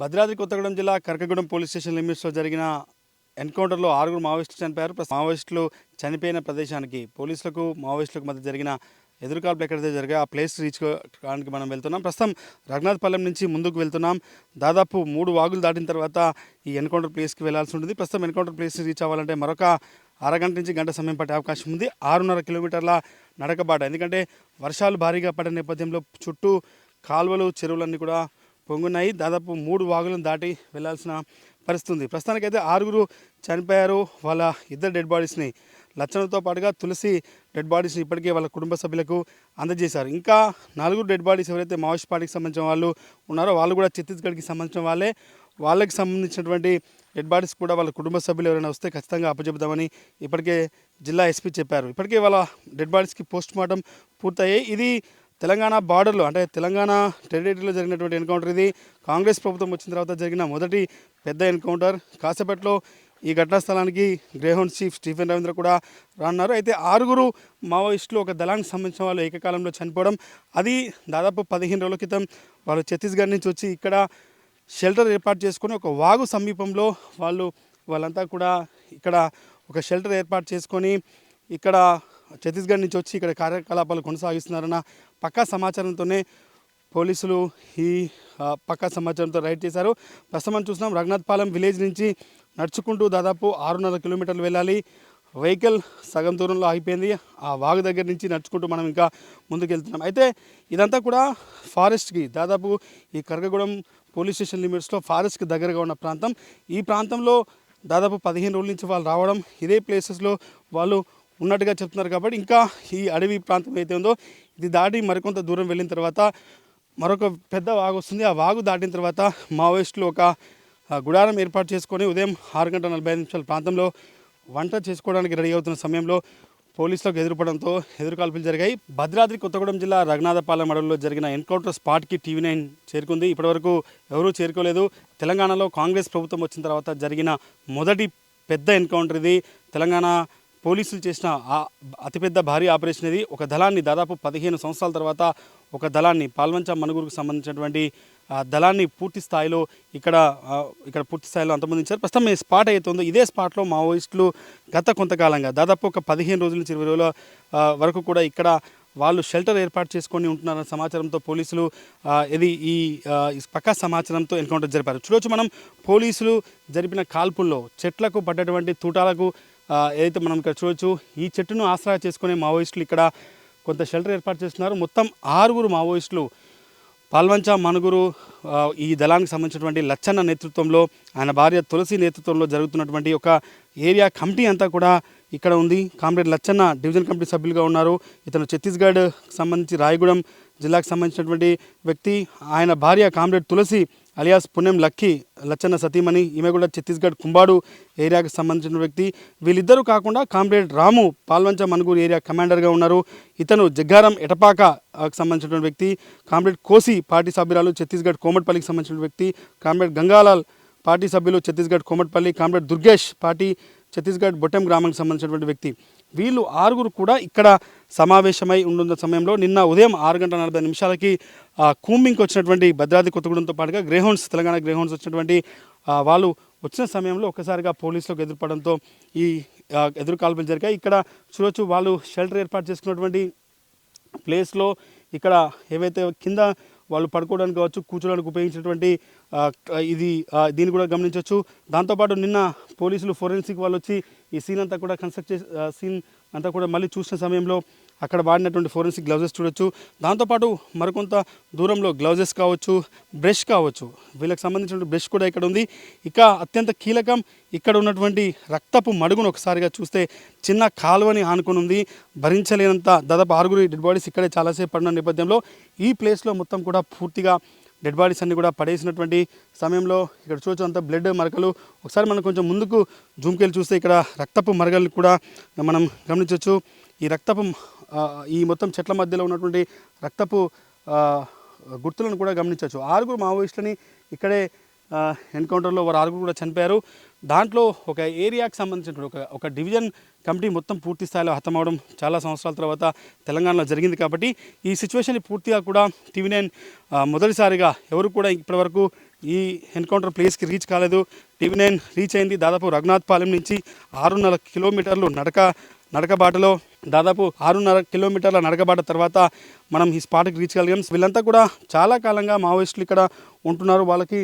భద్రాద్రి కొత్తగూడెం జిల్లా Karakagudem police station లిమిట్స్లో జరిగిన ఎన్కౌంటర్లో ఆరుగురు మావోయిస్టులు చనిపోయారు. ప్రస్తుతం మావోయిస్టులు చనిపోయిన ప్రదేశానికి పోలీసులకు మావోయిస్టులకు మధ్య జరిగిన ఎదురుకాల్పులు ఎక్కడైతే జరిగాయి ఆ ప్లేస్ రీచ్ కావడానికి మనం వెళ్తున్నాం. ప్రస్తుతం రఘునాథ్పాలెం నుంచి ముందుకు వెళ్తున్నాం. దాదాపు మూడు వాగులు దాటిన తర్వాత ఈ ఎన్కౌంటర్ ప్లేస్కి వెళ్ళాల్సి ఉంటుంది. ప్రస్తుతం ఎన్కౌంటర్ ప్లేస్ రీచ్ అవ్వాలంటే మరొక అరగంట నుంచి గంట సమయం పట్టే అవకాశం ఉంది. ఆరున్నర కిలోమీటర్ల నడకబాట. ఎందుకంటే వర్షాలు భారీగా పడే నేపథ్యంలో చుట్టూ కాలువలు చెరువులన్నీ కూడా పొంగున్నాయి. దాదాపు మూడు వాగులను దాటి వెళ్ళాల్సిన పరిస్థితి ఉంది. ప్రస్తుతానికైతే ఆరుగురు చనిపోయారు. వాళ్ళ ఇద్దరు డెడ్ బాడీస్ని లచ్చనతో పాటుగా తులసి డెడ్ బాడీస్ని ఇప్పటికే వాళ్ళ కుటుంబ సభ్యులకు అందజేశారు. ఇంకా నలుగురు డెడ్ బాడీస్ ఎవరైతే మావోయిస్ట్ పార్టీకి సంబంధించిన వాళ్ళు ఉన్నారో వాళ్ళు కూడా ఛత్తీస్గఢ్కి సంబంధించిన వాళ్ళే. వాళ్ళకి సంబంధించినటువంటి డెడ్ బాడీస్ కూడా వాళ్ళ కుటుంబ సభ్యులు ఎవరైనా వస్తే ఖచ్చితంగా అప్పచెబుదామని ఇప్పటికే జిల్లా ఎస్పీ చెప్పారు. ఇప్పటికే వాళ్ళ డెడ్ బాడీస్కి పోస్ట్ మార్టం పూర్తయ్యాయి. ఇది తెలంగాణ బార్డర్లో అంటే తెలంగాణ టెరిటరీలో జరిగినటువంటి ఎన్కౌంటర్ ఇది. కాంగ్రెస్ ప్రభుత్వం వచ్చిన తర్వాత జరిగిన మొదటి పెద్ద ఎన్కౌంటర్. కాసేపట్లో ఈ ఘటనా స్థలానికి గ్రేహౌండ్ చీఫ్ స్టీఫెన్ రవీంద్ర కూడా రానున్నారు. అయితే ఆరుగురు మావోయిస్టులు ఒక దళానికి సంబంధించిన వాళ్ళు ఏకకాలంలో చనిపోవడం అది దాదాపు పదిహేను రోజుల క్రితం వాళ్ళు ఛత్తీస్గఢ్ నుంచి వచ్చి ఇక్కడ షెల్టర్ ఏర్పాటు చేసుకుని ఒక వాగు సమీపంలో వాళ్ళు వాళ్ళంతా కూడా ఇక్కడ ఒక షెల్టర్ ఏర్పాటు చేసుకొని ఇక్కడ ఛత్తీస్గఢ్ నుంచి వచ్చి ఇక్కడ కార్యకలాపాలు కొనసాగిస్తున్నారన్న పక్కా సమాచారంతోనే పోలీసులు ఈ పక్కా సమాచారంతో రైడ్ చేశారు. ప్రస్తుతం మనం చూస్తున్నాం రఘునాథ్పాలెం విలేజ్ నుంచి నడుచుకుంటూ దాదాపు ఆరున్నర కిలోమీటర్లు వెళ్ళాలి. వెహికల్ సగం దూరంలో ఆగిపోయింది. ఆ వాగు దగ్గర నుంచి నడుచుకుంటూ మనం ఇంకా ముందుకెళ్తున్నాం అయితే ఇదంతా కూడా ఫారెస్ట్కి దాదాపు ఈ కరగగూడెం పోలీస్ స్టేషన్ లిమిట్స్లో ఫారెస్ట్కి దగ్గరగా ఉన్న ప్రాంతం. ఈ ప్రాంతంలో దాదాపు పదిహేను రోజుల నుంచి వాళ్ళు రావడం ఇదే ప్లేసెస్లో వాళ్ళు ఉన్నట్టుగా చెప్తున్నారు కాబట్టి ఇంకా ఈ అడవి ప్రాంతం అయితే ఉందో ఇది దాటి మరికొంత దూరం వెళ్ళిన తర్వాత మరొక పెద్ద వాగు వస్తుంది. ఆ వాగు దాటిన తర్వాత మావోయిస్టులు ఒక గుడారం ఏర్పాటు చేసుకొని ఉదయం ఆరు గంటల నలభై ఐదు నిమిషాల ప్రాంతంలో వంట చేసుకోవడానికి రెడీ అవుతున్న సమయంలో పోలీసులకు ఎదురుపడంతో ఎదురుకాల్పులు జరిగాయి. భద్రాద్రి కొత్తగూడెం జిల్లా రఘునాథపాలెం అడవుల్లో జరిగిన ఎన్కౌంటర్ స్పాట్కి టీవీ నైన్ చేరుకుంది. ఇప్పటివరకు ఎవరూ చేరుకోలేదు. తెలంగాణలో కాంగ్రెస్ ప్రభుత్వం వచ్చిన తర్వాత జరిగిన మొదటి పెద్ద ఎన్కౌంటర్ ఇది. తెలంగాణ పోలీసులు చేసిన ఆ అతిపెద్ద భారీ ఆపరేషన్ ఇది ఒక దళాన్ని దాదాపు పదిహేను సంవత్సరాల తర్వాత ఒక దళాన్ని పాల్వంచ మనుగురుకు సంబంధించినటువంటి ఆ దళాన్ని పూర్తి స్థాయిలో ఇక్కడ ఇక్కడ పూర్తి స్థాయిలో అంతమందించారు. ప్రస్తుతం ఈ స్పాట్ అవుతుందో ఇదే స్పాట్లో మావోయిస్టులు గత కొంతకాలంగా దాదాపు ఒక పదిహేను రోజుల నుంచి ఇరవై రోజుల వరకు కూడా ఇక్కడ వాళ్ళు షెల్టర్ ఏర్పాటు చేసుకొని ఉంటున్నారన్న సమాచారంతో పోలీసులు ఇది ఈ పక్కా సమాచారంతో ఎన్కౌంటర్ జరిపారు. చూడొచ్చు మనం పోలీసులు జరిపిన కాల్పుల్లో చెట్లకు పడ్డటువంటి తూటాలకు ఏదైతే మనం ఇక్కడ చూడొచ్చు ఈ చెట్టును ఆసరా చేసుకునే మావోయిస్టులు ఇక్కడ కొంత షెల్టర్ ఏర్పాటు చేస్తున్నారు. మొత్తం ఆరుగురు మావోయిస్టులు పాల్వంచ మనుగురు ఈ దళానికి సంబంధించినటువంటి లచ్చన్న నేతృత్వంలో ఆయన భార్య తులసి నేతృత్వంలో జరుగుతున్నటువంటి ఒక ఏరియా కమిటీ అంతా కూడా ఇక్కడ ఉంది. కామ్రేడ్ లచ్చన్న డివిజన్ కమిటీ సభ్యులుగా ఉన్నారు. ఇతను ఛత్తీస్గఢ్ సంబంధించి రాయగూడెం జిల్లాకు సంబంధించినటువంటి వ్యక్తి. ఆయన భార్య comrade Tulasi alias Punyam Lucky Lachanna సతీమణి ఈమె కూడా ఛత్తీస్గఢ్ కుంబాడు ఏరియాకు సంబంధించిన వ్యక్తి. వీళ్ళిద్దరూ కాకుండా కామ్రేడ్ రాము పాల్వంచ మనుగూరు ఏరియా కమాండర్గా ఉన్నారు. ఇతను జగ్గారం ఎటపాక సంబంధించిన వ్యక్తి. కామ్రేడ్ కోసి పార్టీ సభ్యురాలు ఛత్తీస్గఢ్ కోమట్పల్లికి సంబంధించిన వ్యక్తి. కామ్రేడ్ గంగాలాల్ పార్టీ సభ్యులు ఛత్తీస్గఢ్ కోమట్పల్లి. కామ్రేడ్ దుర్గేష్ పార్టీ ఛత్తీస్గఢ్ బొట్టెం గ్రామానికి సంబంధించినటువంటి వ్యక్తి. వీళ్ళు ఆరుగురు కూడా ఇక్కడ సమావేశమై ఉండున్న సమయంలో నిన్న ఉదయం ఆరు గంటల నలభై నిమిషాలకి ఆ, కూంబింగ్కి వచ్చినటువంటి భద్రాద్రి కొత్తగూడెంతో పాటుగా గ్రేహౌండ్స్ తెలంగాణ గ్రేహౌండ్స్ వచ్చినటువంటి వాళ్ళు వచ్చిన సమయంలో ఒక్కసారిగా పోలీసులకు ఎదురుపడంతో ఈ ఎదురుకాల్పులు ఎదురు కాల్పులు జరిగాయి. ఇక్కడ చూడొచ్చు వాళ్ళు షెల్టర్ ఏర్పాటు చేసుకున్నటువంటి ప్లేస్లో ఇక్కడ ఏవైతే కింద వాళ్ళు పడుకోవడానికి కావచ్చు కూర్చోడానికి ఉపయోగించినటువంటి ఇది దీన్ని కూడా గమనించవచ్చు దాంతోపాటు నిన్న పోలీసులు ఫోరెన్సిక్ వాళ్ళు వచ్చి ఈ సీన్ అంతా కూడా కన్స్ట్రక్ట్ చేసి సీన్ అంతా కూడా మళ్ళీ చూసిన సమయంలో అక్కడ వాడినటువంటి ఫోరెన్సిక్ గ్లౌజెస్ చూడొచ్చు. దాంతోపాటు మరికొంత దూరంలో గ్లౌజెస్ కావచ్చు బ్రష్ కావచ్చు. వీళ్ళకి సంబంధించినటువంటి బ్రష్ కూడా ఇక్కడ ఉంది. ఇక అత్యంత కీలకం ఇక్కడ ఉన్నటువంటి రక్తపు మడుగును ఒకసారిగా చూస్తే చిన్న కాలువని ఆనుకుని ఉంది భరించలేనంత దాదాపు ఆరుగురు డెడ్ బాడీస్ ఇక్కడే చాలాసేపు పడిన నేపథ్యంలో ఈ ప్లేస్లో మొత్తం కూడా పూర్తిగా డెడ్ బాడీస్ అన్ని కూడా పడేసినటువంటి సమయంలో ఇక్కడ చూడొచ్చు అంత బ్లడ్ మరకలు. ఒకసారి మనం కొంచెం ముందుకు జూమ్కెళ్ళి చూస్తే ఇక్కడ రక్తపు మరకలు కూడా మనం గమనించవచ్చు ఈ రక్తపు ఈ మొత్తం చెట్ల మధ్యలో ఉన్నటువంటి రక్తపు గుర్తులను కూడా గమనించవచ్చు. ఆరుగురు మావోయిస్టులని ఇక్కడే ఎన్కౌంటర్లో వారు ఆరుగురు కూడా చనిపోయారు. దాంట్లో ఒక ఏరియాకి సంబంధించిన ఒక ఒక డివిజన్ కమిటీ మొత్తం పూర్తి స్థాయిలో హతమవడం చాలా సంవత్సరాల తర్వాత తెలంగాణలో జరిగింది కాబట్టి ఈ సిచ్యువేషన్ పూర్తిగా కూడా టీవీ నైన్ మొదటిసారిగా ఎవరు కూడా ఇప్పటివరకు ఈ ఎన్కౌంటర్ ప్లేస్కి రీచ్ కాలేదు. టీవీ నైన్ రీచ్ అయింది దాదాపు రఘునాథ్ పాలెం నుంచి ఆరున్నర కిలోమీటర్లు నడక నడకబాటలో దాదాపు ఆరున్నర కిలోమీటర్ల నడకబాట తర్వాత మనం ఈ స్పాట్కి రీచ్ కలిగాం వీళ్ళంతా కూడా చాలా కాలంగా మావోయిస్టులు ఇక్కడ ఉంటున్నారు. వాళ్ళకి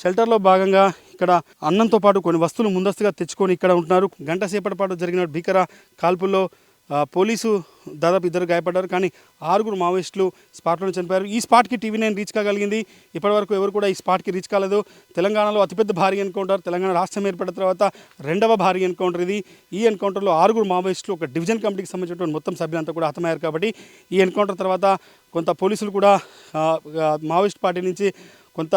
షెల్టర్లో భాగంగా ఇక్కడ అన్నంతో పాటు కొన్ని వస్తువులు ముందస్తుగా తెచ్చుకొని ఇక్కడ ఉంటున్నారు. గంట సేపటి పాటు జరిగిన భీకర కాల్పుల్లో పోలీసు దాదాపు ఇద్దరు గాయపడ్డారు కానీ ఆరుగురు మావోయిస్టులు స్పాట్లోనే చనిపోయారు. ఈ స్పాట్కి టీవీ నైన్ రీచ్ కాగలిగింది. ఇప్పటివరకు ఎవరు కూడా ఈ స్పాట్కి రీచ్ కాలేదు. తెలంగాణలో అతిపెద్ద భారీ ఎన్కౌంటర్ తెలంగాణ రాష్ట్రం ఏర్పడిన తర్వాత రెండవ భారీ ఎన్కౌంటర్ ఇది. ఈ ఎన్కౌంటర్లో ఆరుగురు మావోయిస్టులు ఒక డివిజన్ కమిటీకి సంబంధించినటువంటి మొత్తం సభ్యులంతా కూడా హతమయ్యారు కాబట్టి ఈ ఎన్కౌంటర్ తర్వాత కొంత పోలీసులు కూడా మావోయిస్ట్ పార్టీ నుంచి కొంత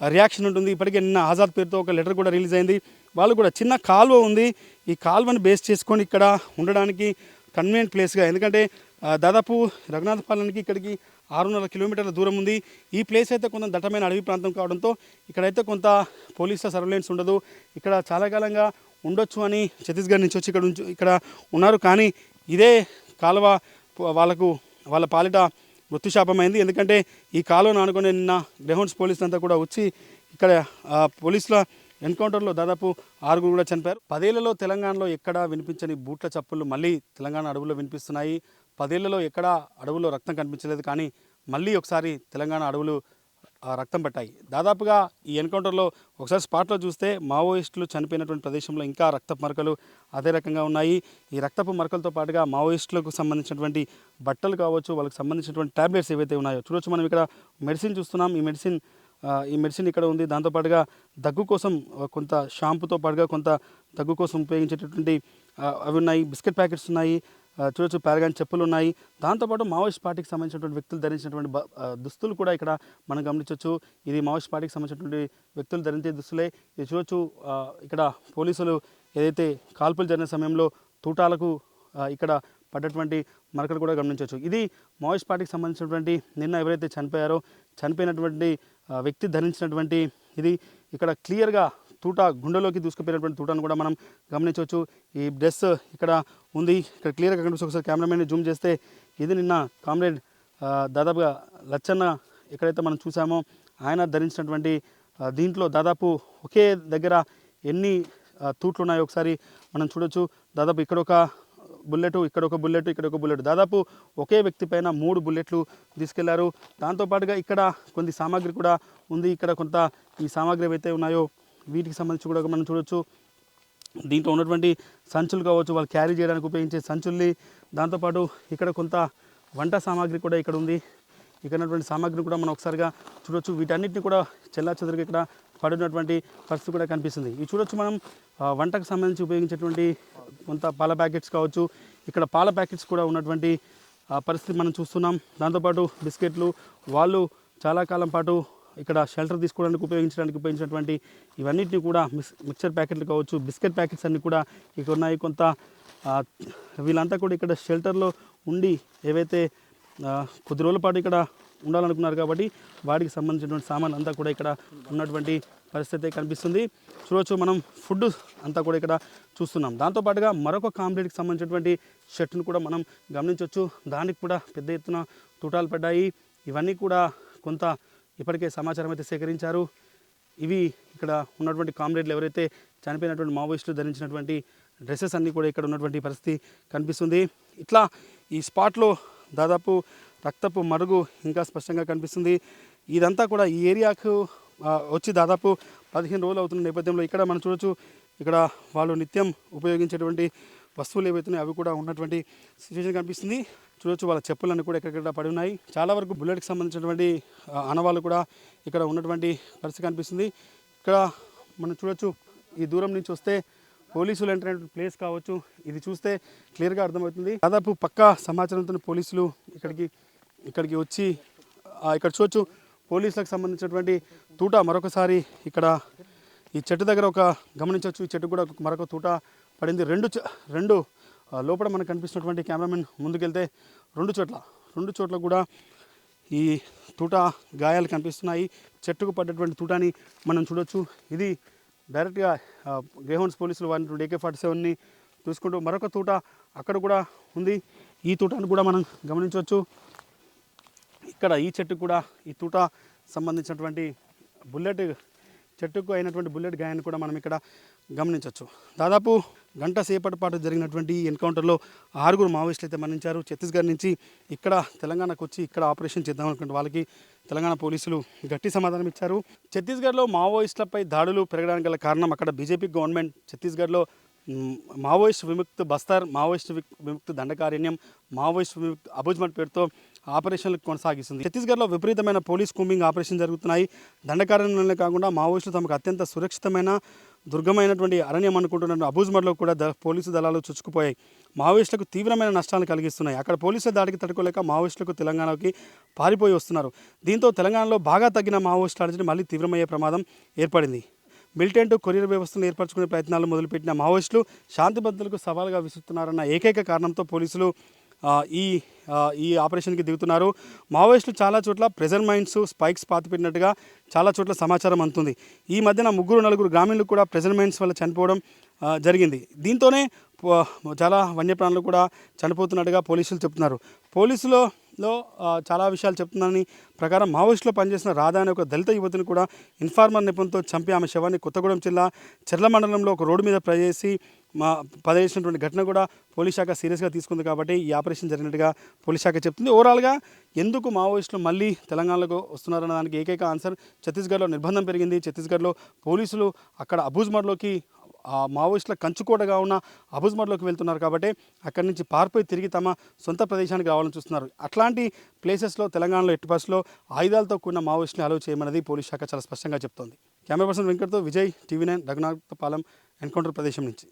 రియాక్షన్ ఉంటుంది. ఇప్పటికే నిన్న ఆజాద్ పేరుతో ఒక లెటర్ కూడా రిలీజ్ అయింది. వాళ్ళు కూడా చిన్న కాలువ ఉంది. ఈ కాలువని బేస్ చేసుకొని ఇక్కడ ఉండడానికి కన్వీనియంట్ ప్లేస్గా. ఎందుకంటే దాదాపు రఘునాథపాలెంకి ఇక్కడికి ఆరున్నర కిలోమీటర్ల దూరం ఉంది. ఈ ప్లేస్ అయితే కొంత దట్టమైన అడవి ప్రాంతం కావడంతో ఇక్కడైతే కొంత పోలీసుల సర్వేలెన్స్ ఉండదు. ఇక్కడ చాలా కాలంగా ఉండొచ్చు అని ఛత్తీస్గఢ్ నుంచి వచ్చి ఇక్కడ ఉంచు ఇక్కడ ఉన్నారు. కానీ ఇదే కాలువ వాళ్ళకు వాళ్ళ పాలిట మృత్యుశాపమైంది. ఎందుకంటే ఈ కాలువను ఆనుకునే నిన్న గ్రహౌండ్స్ పోలీసులు అంతా కూడా వచ్చి ఇక్కడ పోలీసుల ఎన్కౌంటర్లో దాదాపు ఆరుగురు కూడా చనిపోయారు. పదేళ్ళలో తెలంగాణలో ఎక్కడా వినిపించని బూట్ల చప్పుళ్ళు మళ్ళీ తెలంగాణ అడవుల్లో వినిపిస్తున్నాయి. పదేళ్ళలో ఎక్కడా అడవుల్లో రక్తం కనిపించలేదు కానీ మళ్ళీ ఒకసారి తెలంగాణ అడవులు ఆ, రక్తం పట్టాయి. దాదాపుగా ఈ ఎన్కౌంటర్లో ఒకసారి స్పాట్లో చూస్తే మావోయిస్టులు చనిపోయినటువంటి ప్రదేశంలో ఇంకా రక్తపు మరకలు అదే రకంగా ఉన్నాయి. ఈ రక్తపు మరకలతో పాటుగా మావోయిస్టులకు సంబంధించినటువంటి బట్టలు కావచ్చు వాళ్ళకి సంబంధించినటువంటి ట్యాబ్లెట్స్ ఏవైతే ఉన్నాయో చూడొచ్చు. మనం ఇక్కడ మెడిసిన్ చూస్తున్నాం. ఈ మెడిసిన్ ఈ మెడిసిన్ ఇక్కడ ఉంది. దాంతోపాటుగా దగ్గు కోసం కొంత షాంపూతో పాటుగా కొంత దగ్గు కోసం ఉపయోగించేటటువంటి అవి ఉన్నాయి. బిస్కెట్ ప్యాకెట్స్ ఉన్నాయి. చూడొచ్చు పారగాన్ చెప్పులు ఉన్నాయి. దాంతోపాటు మావోయిస్ట్ పార్టీకి సంబంధించినటువంటి వ్యక్తులు ధరించినటువంటి దుస్తులు కూడా ఇక్కడ మనం గమనించవచ్చు ఇది మావోయిస్ట్ పార్టీకి సంబంధించినటువంటి వ్యక్తులు ధరించే దుస్తులే. ఇది చూడొచ్చు ఇక్కడ పోలీసులు ఏదైతే కాల్పులు జరిగిన సమయంలో తూటాలకు ఇక్కడ పడ్డటువంటి మరకలు కూడా గమనించవచ్చు ఇది మావోయిస్ట్ పార్టీకి సంబంధించినటువంటి నిన్న ఎవరైతే చనిపోయారో చనిపోయినటువంటి వ్యక్తి ధరించినటువంటి ఇది ఇక్కడ క్లియర్గా తూట గుండెలోకి దూసుకుపోయినటువంటి తూటను కూడా మనం గమనించవచ్చు. ఈ డ్రెస్ ఇక్కడ ఉంది. ఇక్కడ క్లియర్గా కనిపిస్తుంది. ఒకసారి కెమెరామెన్ జూమ్ చేస్తే ఇది నిన్న కామ్రేడ్ దాదాపుగా లచ్చన్న ఎక్కడైతే మనం చూసామో ఆయన ధరించినటువంటి దీంట్లో దాదాపు ఒకే దగ్గర ఎన్ని తూట్లు ఉన్నాయో ఒకసారి మనం చూడొచ్చు. దాదాపు ఇక్కడ ఒక బుల్లెట్ ఇక్కడ ఒక బుల్లెట్ ఇక్కడ ఒక బుల్లెట్. దాదాపు ఒకే వ్యక్తి పైన మూడు బుల్లెట్లు తీసుకెళ్ళారు. దాంతోపాటుగా ఇక్కడ కొన్ని సామాగ్రి కూడా ఉంది. ఇక్కడ కొంత ఈ సామాగ్రి ఏవైతే ఉన్నాయో వీటికి సంబంధించి కూడా మనం చూడొచ్చు. దీంట్లో ఉన్నటువంటి సంచులు కావచ్చు వాళ్ళు క్యారీ చేయడానికి ఉపయోగించే సంచుల్ని. దాంతోపాటు ఇక్కడ కొంత వంట సామాగ్రి కూడా ఇక్కడ ఉంది. ఇక్కడ ఉన్నటువంటి సామాగ్రిని కూడా మనం ఒకసారిగా చూడొచ్చు. వీటన్నిటిని కూడా చెల్లా ఇక్కడ పడినటువంటి పరిస్థితి కూడా కనిపిస్తుంది. ఇవి చూడొచ్చు మనం వంటకు సంబంధించి ఉపయోగించేటువంటి కొంత పాల ప్యాకెట్స్ కావచ్చు ఇక్కడ పాల ప్యాకెట్స్ కూడా ఉన్నటువంటి ఆ, పరిస్థితి మనం చూస్తున్నాం. దాంతోపాటు బిస్కెట్లు వాళ్ళు చాలా కాలం పాటు ఇక్కడ షెల్టర్ తీసుకోవడానికి ఉపయోగించడానికి ఉపయోగించినటువంటి ఇవన్నిటిని కూడా మిక్స్ మిక్చర్ ప్యాకెట్లు కావచ్చు బిస్కెట్ ప్యాకెట్స్ అన్నీ కూడా ఇక్కడ ఉన్నాయి. కొంత వీళ్ళంతా కూడా ఇక్కడ షెల్టర్లో ఉండి ఏవైతే కొద్ది రోజుల పాటు ఇక్కడ ఉండాలనుకున్నారు కాబట్టి వాటికి సంబంధించినటువంటి సామాన్ అంతా కూడా ఇక్కడ ఉన్నటువంటి పరిస్థితి కనిపిస్తుంది. చూడవచ్చు మనం ఫుడ్ అంతా కూడా ఇక్కడ చూస్తున్నాం. దాంతోపాటుగా మరొక కాంప్లీట్కి సంబంధించినటువంటి షర్ట్ను కూడా మనం గమనించవచ్చు దానికి కూడా పెద్ద ఎత్తున తూటాలు పడ్డాయి. ఇవన్నీ కూడా కొంత ఇప్పటికే సమాచారం అయితే సేకరించారు. ఇవి ఇక్కడ ఉన్నటువంటి కామ్రేడ్లు ఎవరైతే చనిపోయినటువంటి మావోయిస్టులు ధరించినటువంటి డ్రెస్సెస్ అన్నీ కూడా ఇక్కడ ఉన్నటువంటి పరిస్థితి కనిపిస్తుంది. ఇట్లా ఈ స్పాట్లో దాదాపు రక్తపు మరుగు ఇంకా స్పష్టంగా కనిపిస్తుంది. ఇదంతా కూడా ఈ ఏరియాకు వచ్చి దాదాపు పదిహేను రోజులు అవుతున్న నేపథ్యంలో ఇక్కడ మనం చూడొచ్చు ఇక్కడ వాళ్ళు నిత్యం ఉపయోగించేటువంటి వస్తువులు ఏవైతున్నాయి అవి కూడా ఉన్నటువంటి సిచ్యువేషన్ కనిపిస్తుంది. చూడొచ్చు వాళ్ళ చెప్పులన్నీ కూడా ఎక్కడెక్కడ పడి ఉన్నాయి. చాలా వరకు బుల్లెట్కి సంబంధించినటువంటి ఆ, ఆనవాళ్ళు కూడా ఇక్కడ ఉన్నటువంటి పరిస్థితి కనిపిస్తుంది. ఇక్కడ మనం చూడొచ్చు ఈ దూరం నుంచి వస్తే పోలీసులు ఎంటర్ ప్లేస్ కావచ్చు ఇది చూస్తే క్లియర్గా అర్థమవుతుంది. దాదాపు పక్కా సమాచారంతో పోలీసులు ఇక్కడికి ఇక్కడికి వచ్చి ఇక్కడ చూడొచ్చు పోలీసులకు సంబంధించినటువంటి తూట మరొకసారి ఇక్కడ ఈ చెట్టు దగ్గర ఒక గమనించవచ్చు. ఈ చెట్టు కూడా మరొక తూట పడింది. రెండు రెండు ఆ, లోపల మనకు కనిపిస్తున్నటువంటి కెమెరామెన్ ముందుకెళ్తే రెండు చోట్ల రెండు చోట్ల కూడా ఈ తూట గాయాలు కనిపిస్తున్నాయి. చెట్టుకు పడ్డటువంటి తూటాని మనం చూడొచ్చు. ఇది డైరెక్ట్గా గేహోన్స్ పోలీసులు వాడినటువంటి ఏకే ఫార్టీ సెవెన్ని చూసుకుంటూ మరొక తూట అక్కడ కూడా ఉంది. ఈ తూటాన్ని కూడా మనం గమనించవచ్చు. ఇక్కడ ఈ చెట్టు కూడా ఈ తూట సంబంధించినటువంటి బుల్లెట్ చెట్టుకు అయినటువంటి బుల్లెట్ గాయాన్ని కూడా మనం ఇక్కడ గమనించవచ్చు. దాదాపు గంట సేపటి పాటు జరిగినటువంటి ఎన్కౌంటర్లో ఆరుగురు మావోయిస్టులు అయితే మరణించారు. ఛత్తీస్గఢ్ నుంచి ఇక్కడ తెలంగాణకు వచ్చి ఇక్కడ ఆపరేషన్ చేద్దాం అనుకుంటే వాళ్ళకి తెలంగాణ పోలీసులు గట్టి సమాధానం ఇచ్చారు. ఛత్తీస్గఢ్లో మావోయిస్టులపై దాడులు పెరగడానికి గల కారణం అక్కడ బీజేపీ గవర్నమెంట్ ఛత్తీస్గఢ్లో మావోయిస్ట్ విముక్త్ బస్తర్ మావోయిస్ట్ విక్- విముక్త్ దండకారణ్యం మావోయిస్ట్ విముక్త్ అబుజ్మెంట్ పేరుతో ఆపరేషన్లు కొనసాగిస్తుంది. ఛత్తీస్గఢ్లో విపరీతమైన పోలీస్ కూంబింగ్ ఆపరేషన్ జరుగుతున్నాయి. దండకారణ్యంలోనే కాకుండా మావోయిస్టులు తమకు అత్యంత సురక్షితమైన దుర్గమైనటువంటి అరణ్యం అనుకుంటున్న అబూజ్మడ్లో కూడా ద పోలీసు దళాలు చుచ్చుకుపోయాయి. మావోయిస్టులకు తీవ్రమైన నష్టాలను కలిగిస్తున్నాయి. అక్కడ పోలీసుల దాడికి తట్టుకోలేక మావోయిస్టులకు తెలంగాణకి పారిపోయి వస్తున్నారు. దీంతో తెలంగాణలో బాగా తగ్గిన మావోయిస్టుల అలజడి మళ్ళీ తీవ్రమయ్యే ప్రమాదం ఏర్పడింది. మిలిటెంట్ కొరియర్ వ్యవస్థను ఏర్పరచుకునే ప్రయత్నాలు మొదలుపెట్టిన మావోయిస్టులు శాంతి భద్రతలకు సవాలుగా విసురుతున్నారన్న ఏకైక కారణంతో పోలీసులు ఈ ఈ ఆపరేషన్కి దిగుతున్నారు. మావోయిస్టులు చాలా చోట్ల ప్రెజర్ మైండ్స్ స్పైక్స్ పాతిపెట్టినట్టుగా చాలా చోట్ల సమాచారం అందుతుంది. ఈ మధ్యన ముగ్గురు నలుగురు గ్రామీణులు కూడా ప్రెజర్ మైండ్స్ వల్ల చనిపోవడం జరిగింది. దీంతోనే చాలా వన్యప్రాణులు కూడా చనిపోతున్నట్టుగా పోలీసులు చెప్తున్నారు. పోలీసులో లో చాలా విషయాలు చెప్తున్నారని ప్రకారం మావోయిస్టులో పనిచేసిన రాధా అనే ఒక దళిత యువతిని కూడా ఇన్ఫార్మర్ నిపుణులతో చంపి ఆమె శవాన్ని కొత్తగూడెం జిల్లా చెర్ల మండలంలో ఒక రోడ్డు మీద ప్రవేశి మా పదవేసినటువంటి ఘటన కూడా పోలీస్ శాఖ సీరియస్గా తీసుకుంది కాబట్టి ఈ ఆపరేషన్ జరిగినట్టుగా పోలీస్ శాఖ చెప్తుంది. ఓవరాల్గా ఎందుకు మావోయిస్టులు మళ్ళీ తెలంగాణలోకి వస్తున్నారన్న దానికి ఏకైక ఆన్సర్ ఛత్తీస్గఢ్లో నిర్బంధం పెరిగింది. ఛత్తీస్గఢ్లో పోలీసులు అక్కడ అబూజ్మర్లోకి మావోయిస్టుల కంచుకోటగా ఉన్న అబుజ్మర్లోకి వెళ్తున్నారు కాబట్టి అక్కడి నుంచి పారిపోయి తిరిగి తమ సొంత ప్రదేశానికి రావాలని చూస్తున్నారు. అట్లాంటి ప్లేసెస్లో తెలంగాణలో ఎట్టి పరిస్థితుల్లో ఆయుధాలతో కూడిన మావోయిస్టుని అలవ్ చేయమన్నది పోలీస్ శాఖ చాలా స్పష్టంగా చెప్తోంది. Camera person వెంకట్తో Vijay TV nine Raghunathapalem encounter ప్రదేశం నుంచి.